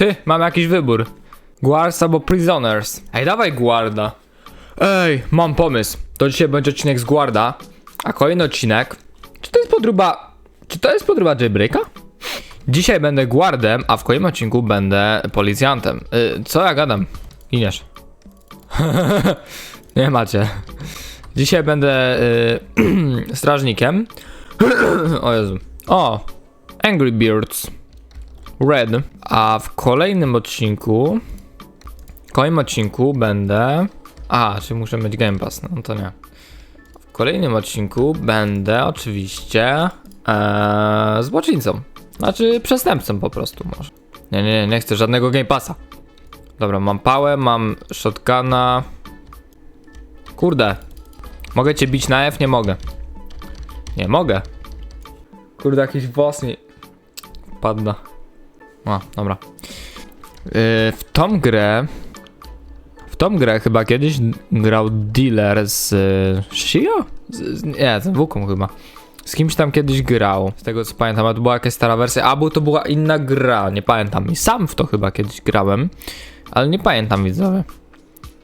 Ty, mam jakiś wybór. Guards albo Prisoners. Ej, dawaj Guarda. Ej, mam pomysł. To dzisiaj będzie odcinek z Guarda, a kolejny odcinek... Czy to jest podróba... Czy to jest podróba Jailbreaka? Dzisiaj będę Guardem, a w kolejnym odcinku będę policjantem. Y, co ja gadam? Giniesz. Nie macie. Dzisiaj będę y, strażnikiem. o Jezu. O! Angry Birds. Red. A w kolejnym odcinku. W kolejnym odcinku będę. A, czy muszę mieć Game Pass? No to nie. W kolejnym odcinku będę oczywiście ee, złoczyńcą. Znaczy przestępcą po prostu może. Nie, nie, nie, nie chcę żadnego Game Passa. Dobra, mam pałę, mam shotguna. Kurde. Mogę cię bić na F? Nie mogę. Nie mogę. Kurde, jakiś boss mi padna. A, dobra. Yy, w tą grę. W tą grę chyba kiedyś grał dealer z Shio? Z, z, nie, z Wuką chyba. Z kimś tam kiedyś grał, z tego co pamiętam, a to była jakaś stara wersja, albo to była inna gra, nie pamiętam. I sam w to chyba kiedyś grałem, ale nie pamiętam widzowie.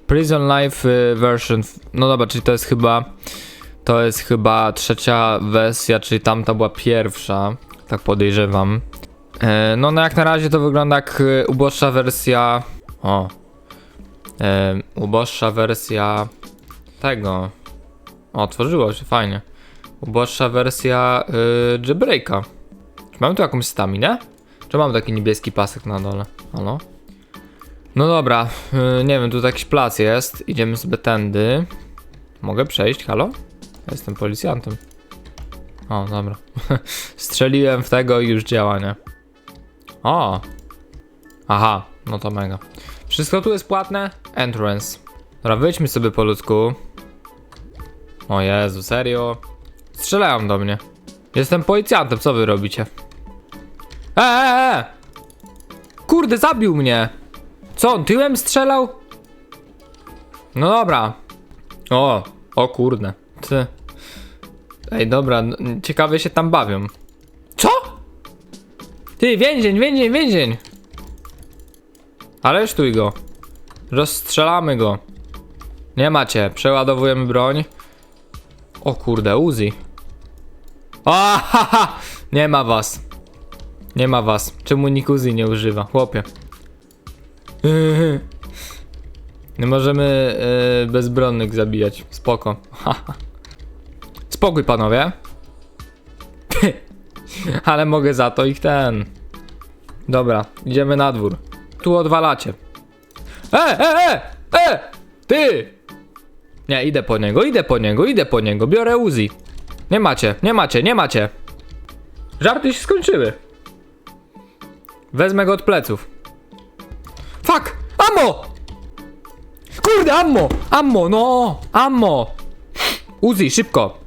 Prison Life y, version, no dobra, czyli to jest chyba, to jest chyba trzecia wersja, czyli tamta była pierwsza, tak podejrzewam. E, no, no jak na razie to wygląda jak y, uboższa wersja, o, e, uboższa wersja tego, o, otworzyło się, fajnie. Uboższa wersja Jailbreaka. Czy mamy tu jakąś staminę? Czy mam taki niebieski pasek na dole? Halo? No dobra, yy, nie wiem, tu jakiś plac jest. Idziemy sobie tędy. Mogę przejść, halo? Ja jestem policjantem. O, dobra. Strzeliłem w tego i już działa, nie? O! Aha, no to mega. Wszystko tu jest płatne? Entrance. Dobra, wyjdźmy sobie po ludzku. O Jezu, serio? Strzelają do mnie. Jestem policjantem, co wy robicie? Eee! Kurde, zabił mnie! Co, on tyłem strzelał? No dobra. O, o kurde. Ty. Ej, dobra, ciekawie się tam bawią. Ty, więzień, więzień, więzień! Aresztuj go. Rozstrzelamy go. Nie macie, przeładowujemy broń. O kurde, Uzi. O, ha, ha! Nie ma was. Nie ma was. Czemu nikt Uzi nie używa? Chłopie. Nie możemy yy, bezbronnych zabijać. Spoko. Spokój panowie. Ale mogę za to ich ten. Dobra, idziemy na dwór. Tu odwalacie. E, e, e! E! Ty! Nie, idę po niego, idę po niego, idę po niego, biorę Uzi. Nie macie, nie macie, nie macie. Żarty się skończyły. Wezmę go od pleców. Fuck! Ammo! Kurde, ammo! Ammo, no! Ammo! Uzi, szybko!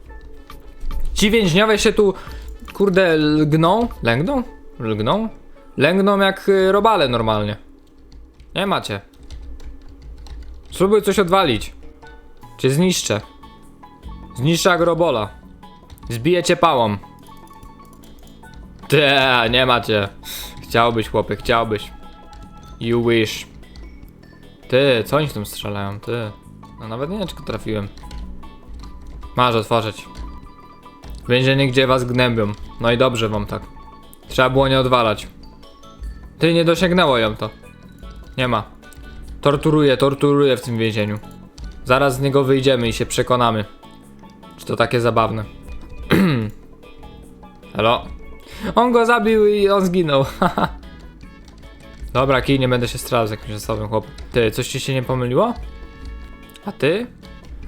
Ci więźniowie się tu, kurde, lgną? Lęgną? Lgną? Lęgną jak y, robale normalnie. Nie macie. Spróbuj coś odwalić. Cię zniszczę. Zniszczę agrobola. Zbiję cię pałą. Te, nie macie. Chciałbyś, chłopie, chciałbyś. You wish. Ty, co oni w tym strzelają? Ty. No nawet nie wiem, czy trafiłem. Masz otworzyć. Więzienie, gdzie was gnębią. No i dobrze wam tak. Trzeba było nie odwalać. Ty, nie dosięgnęło ją to. Nie ma. Torturuję, torturuję w tym więzieniu. Zaraz z niego wyjdziemy i się przekonamy. Czy to takie zabawne? Hello? On go zabił i on zginął. Dobra, kij, nie będę się strzelał z jakimś osobowym chłopem. Ty, coś ci się nie pomyliło? A ty?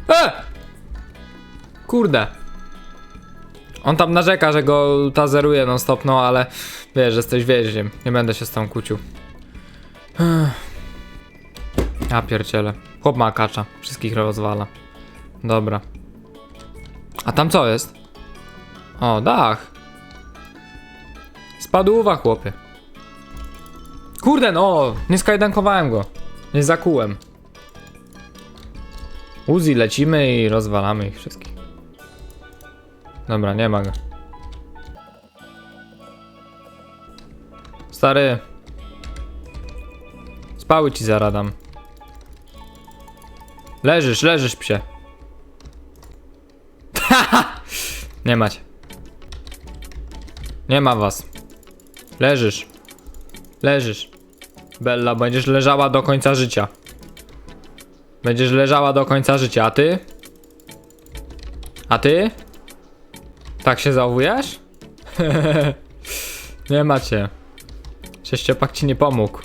E! Kurde. On tam narzeka, że go tazeruje non stop, no ale wiesz, że jesteś więźniem. Nie będę się z tą kłócił. Ja pierdzielę. Chłop ma kacza. Wszystkich rozwala. Dobra. A tam co jest? O, dach. Spadłówa, chłopie. Kurde, no! Nie skajdankowałem go. Nie zakułem. Uzi lecimy i rozwalamy ich wszystkich. Dobra, nie ma go. Stary. pały ci zaradam. Leżysz, leżysz psie. Nie macie. Nie ma was. Leżysz. Leżysz. Bella, będziesz leżała do końca życia. Będziesz leżała do końca życia, a ty? A ty? Tak się zachowujesz? nie macie. Sześciopak ci nie pomógł.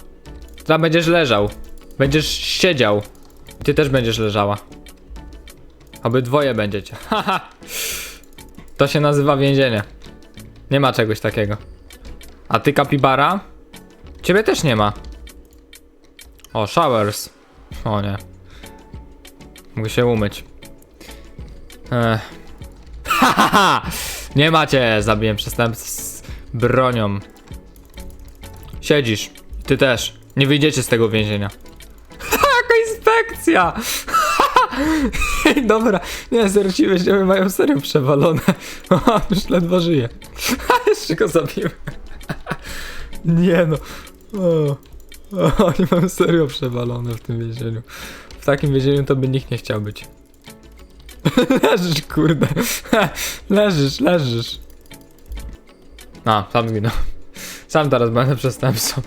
Tam będziesz leżał. Będziesz siedział. Ty też będziesz leżała. Obydwoje będziecie. Haha. to się nazywa więzienie. Nie ma czegoś takiego. A ty kapibara? Ciebie też nie ma. O, showers. O nie. Mogę się umyć. Ech. Nie macie! Zabiłem przestępcę z bronią. Siedzisz. Ty też. Nie wyjdziecie z tego więzienia. Jaka inspekcja! Dobra, nie, ci weźmiemy, mają serio przewalone. Już ledwo żyje. Jeszcze go zabiłem. Nie no. O, o, oni mają serio przewalone w tym więzieniu. W takim więzieniu to by nikt nie chciał być. leżysz, kurde. leżysz, leżysz. A, sam zginął. Sam teraz będę przestępcą.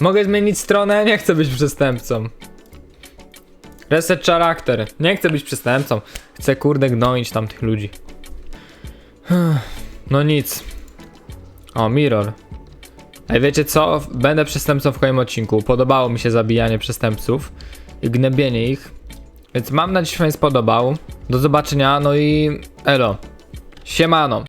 Mogę zmienić stronę? Nie chcę być przestępcą. Reset charakter. Nie chcę być przestępcą. Chcę kurde gnoić tamtych ludzi. No nic. O, mirror. Ej, wiecie co? Będę przestępcą w kolejnym odcinku. Podobało mi się zabijanie przestępców i gnębienie ich. Więc mam nadzieję, że się spodobał. Do zobaczenia, no i elo. Siemano.